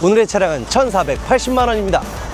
오늘의 차량은 1,480만 원입니다.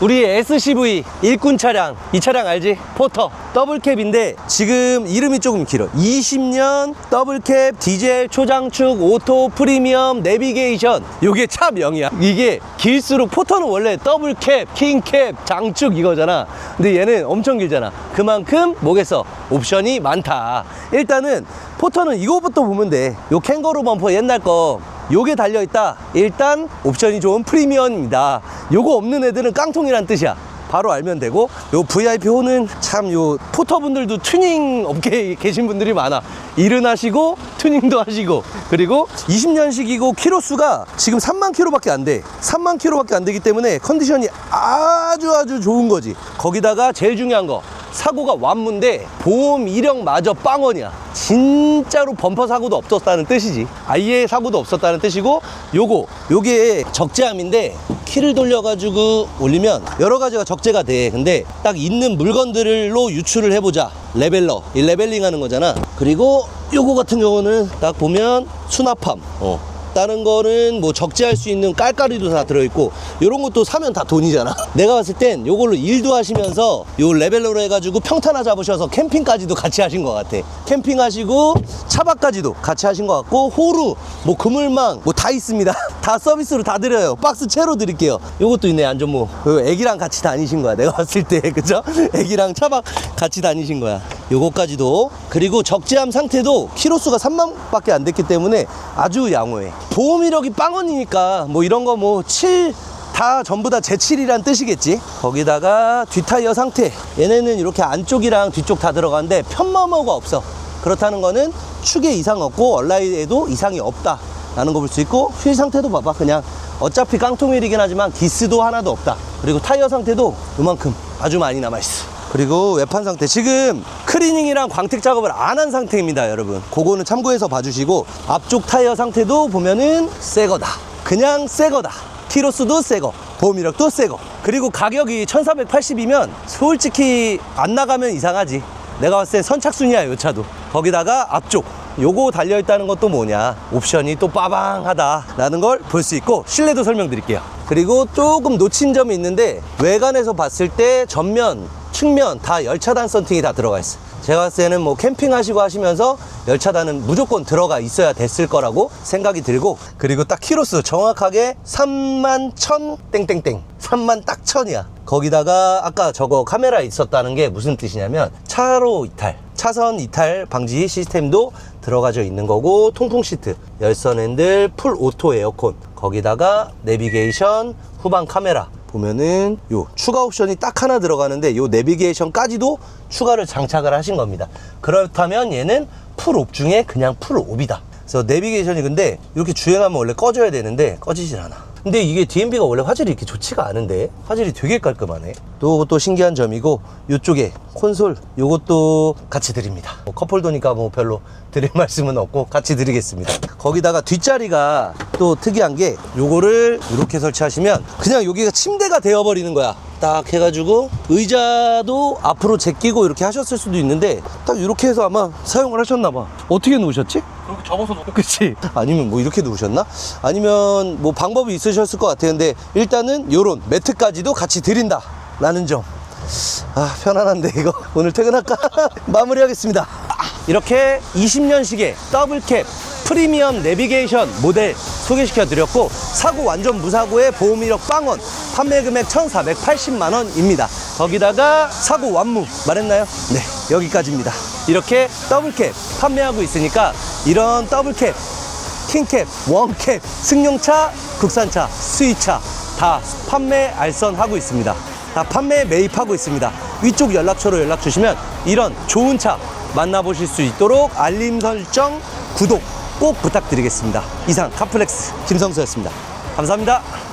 우리 SCV 일꾼 차량. 이 차량 알지? 포터. 더블캡인데 지금 이름이 조금 길어. 20년 더블캡 디젤 초장축 오토 프리미엄 내비게이션. 요게 차 명이야. 이게 길수록 포터는 원래 더블캡 킹캡 장축 이거잖아. 근데 얘는 엄청 길잖아. 그만큼 뭐겠어 옵션이 많다. 일단은 포터는 이거부터 보면 돼요 캥거루 범퍼 옛날 거 요게 달려있다. 일단 옵션이 좋은 프리미엄입니다. 요거 없는 애들은 깡통이란 뜻이야. 바로 알면 되고 요 VIP 호는 참 요 포터분들도 튜닝 업계에 계신 분들이 많아. 일은 하시고 튜닝도 하시고. 그리고 20년식이고 키로수가 지금 3만 킬로밖에 안돼. 3만 킬로밖에 안 되기 때문에 컨디션이 아주 아주 좋은 거지. 거기다가 제일 중요한 거 사고가 완무인데 보험 이력마저 빵원이야. 진짜로 범퍼 사고도 없었다는 뜻이지. 아예 사고도 없었다는 뜻이고 요거 요게 적재함인데 키를 돌려가지고 올리면 여러 가지가 적재가 돼. 근데 딱 있는 물건들로 유출을 해보자. 레벨러. 이 레벨링 하는 거잖아. 그리고 요거 같은 경우는 딱 보면 수납함. 어. 다른 거는 뭐 적재할 수 있는 깔깔이도 다 들어있고 이런 것도 사면 다 돈이잖아. 내가 봤을 땐 요걸로 일도 하시면서 요 레벨러로 해가지고 평타나 잡으셔서 캠핑까지도 같이 하신 것 같아. 캠핑하시고 차박까지도 같이 하신 것 같고 호루 뭐 그물망 뭐 다 있습니다. 다 서비스로 다 드려요. 박스 채로 드릴게요. 요것도 있네 안전모. 그 애기랑 같이 다니신 거야 내가 봤을 때. 그죠? 애기랑 차박 같이 다니신 거야 요거까지도 그리고 적재함 상태도 키로수가 3만 밖에 안 됐기 때문에 아주 양호해. 보험 이력이 빵원이니까 뭐 이런 거 뭐 7 다 전부 다 제칠이란 뜻이겠지. 거기다가 뒷타이어 상태. 얘네는 이렇게 안쪽이랑 뒤쪽 다 들어가는데 편마모가 없어. 그렇다는 거는 축에 이상 없고 얼라이에도 이상이 없다 라는 거 볼 수 있고 휠 상태도 봐봐. 그냥 어차피 깡통휠이긴 하지만 기스도 하나도 없다. 그리고 타이어 상태도 이만큼 아주 많이 남아있어. 그리고 외판 상태. 지금 크리닝이랑 광택 작업을 안 한 상태입니다 여러분. 그거는 참고해서 봐주시고 앞쪽 타이어 상태도 보면은 새 거다. 그냥 새 거다. 키로수도 새거 보험 이력도 새거. 그리고 가격이 1480이면 솔직히 안 나가면 이상하지. 내가 봤을 때 선착순이야 요 차도. 거기다가 앞쪽. 요거 달려있다는 것도 뭐냐. 옵션이 또 빠방하다라는 걸 볼 수 있고 실내도 설명드릴게요. 그리고 조금 놓친 점이 있는데 외관에서 봤을 때 전면 측면 다 열차단 썬팅이 다 들어가 있어 제가 봤을 때는 뭐 캠핑하시고 하시면서 열차단은 무조건 들어가 있어야 됐을 거라고 생각이 들고 그리고 딱 키로수 정확하게 3만 1000 땡땡땡. 3만 딱 1000이야. 거기다가 아까 저거 카메라 있었다는 게 무슨 뜻이냐면 차로 이탈 차선 이탈 방지 시스템도 들어가져 있는 거고 통풍 시트 열선 핸들 풀 오토 에어컨 거기다가 내비게이션 후방 카메라 보면은 요 추가 옵션이 딱 하나 들어가는데 요 내비게이션까지도 추가를 장착을 하신 겁니다. 그렇다면 얘는 풀옵 중에 그냥 풀옵이다. 그래서 내비게이션이 근데 이렇게 주행하면 원래 꺼져야 되는데 꺼지질 않아 근데 이게 DMB가 원래 화질이 이렇게 좋지가 않은데 화질이 되게 깔끔하네. 또, 또 신기한 점이고 이쪽에 콘솔 요것도 같이 드립니다. 뭐 컵홀더니까 뭐 별로 드릴 말씀은 없고 같이 드리겠습니다. 거기다가 뒷자리가 또 특이한 게 요거를 이렇게 설치하시면 그냥 여기가 침대가 되어버리는 거야. 딱 해가지고 의자도 앞으로 제끼고 이렇게 하셨을 수도 있는데 딱 이렇게 해서 아마 사용을 하셨나 봐. 어떻게 누우셨지? 그렇게 접어서 놓고 그치? 아니면 뭐 이렇게 누우셨나? 아니면 뭐 방법이 있으셨을 것 같았는데 일단은 요런 매트까지도 같이 드린다 라는 점. 아 편안한데 이거 오늘 퇴근할까? 마무리하겠습니다. 이렇게 20년식의 더블캡 프리미엄 내비게이션 모델 소개시켜 드렸고 사고 완전 무사고의 보험 이력 빵원 판매 금액 1,480만 원입니다. 거기다가 사고 완무 말했나요? 네 여기까지입니다. 이렇게 더블캡 판매하고 있으니까 이런 더블캡 킹캡, 원캡, 승용차, 국산차, 수입차 다 판매 알선하고 있습니다. 다 판매 매입하고 있습니다. 위쪽 연락처로 연락 주시면 이런 좋은 차 만나보실 수 있도록 알림 설정, 구독 꼭 부탁드리겠습니다. 이상 카플렉스 김성수였습니다. 감사합니다.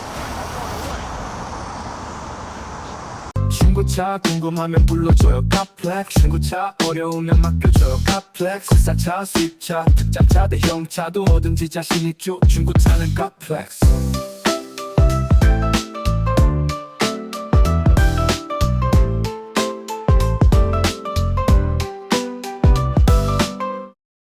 중고차 궁금하면 불러줘요. 카플렉스 중고차 어려우면 맡겨줘요. 카플렉스 국산차 수입차 특장차 대형차도 뭐든지 자신 있죠. 중고차는 카플렉스